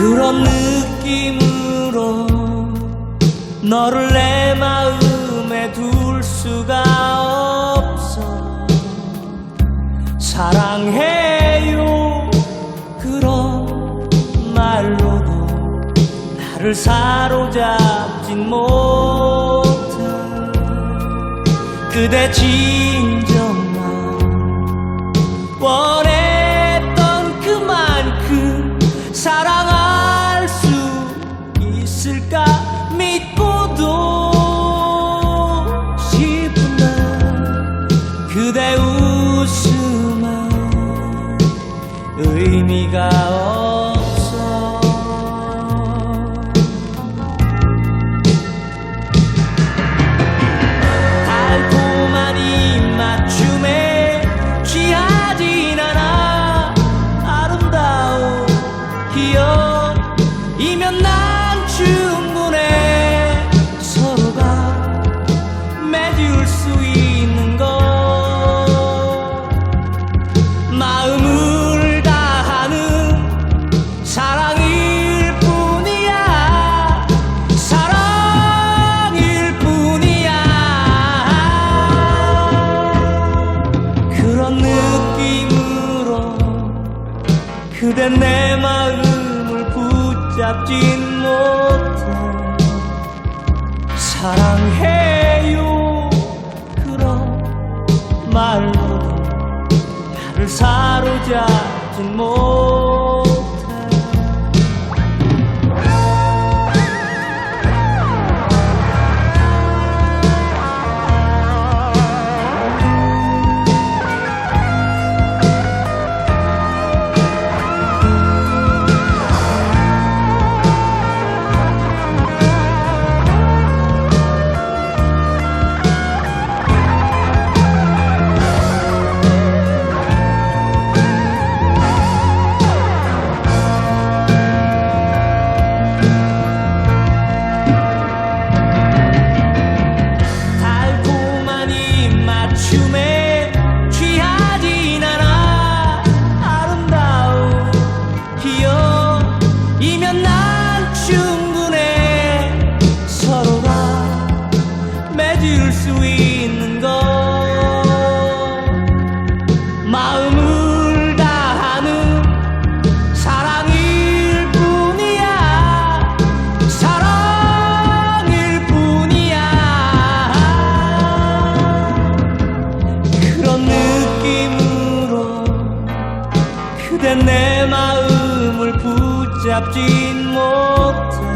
그런 느낌으로 너를 내 마음에 둘 수가 없어. 사랑해요 그런 말로도 나를 사로잡진 못해. 그대 진정만 원했 이면 난 충분해. 서로가 맺을 수 있는 것 마음을 다하는 사랑일 뿐이야. 사랑일 뿐이야. 그런 느낌으로 그대 내 마음을 붙 잡진 못해. 사랑해요. 그런 말로 나를 사로잡진 못해 수 있는 것. 마음을 다하는 사랑일 뿐이야. 사랑일 뿐이야. 그런 느낌으로 그대 내 마음을 붙잡진 못해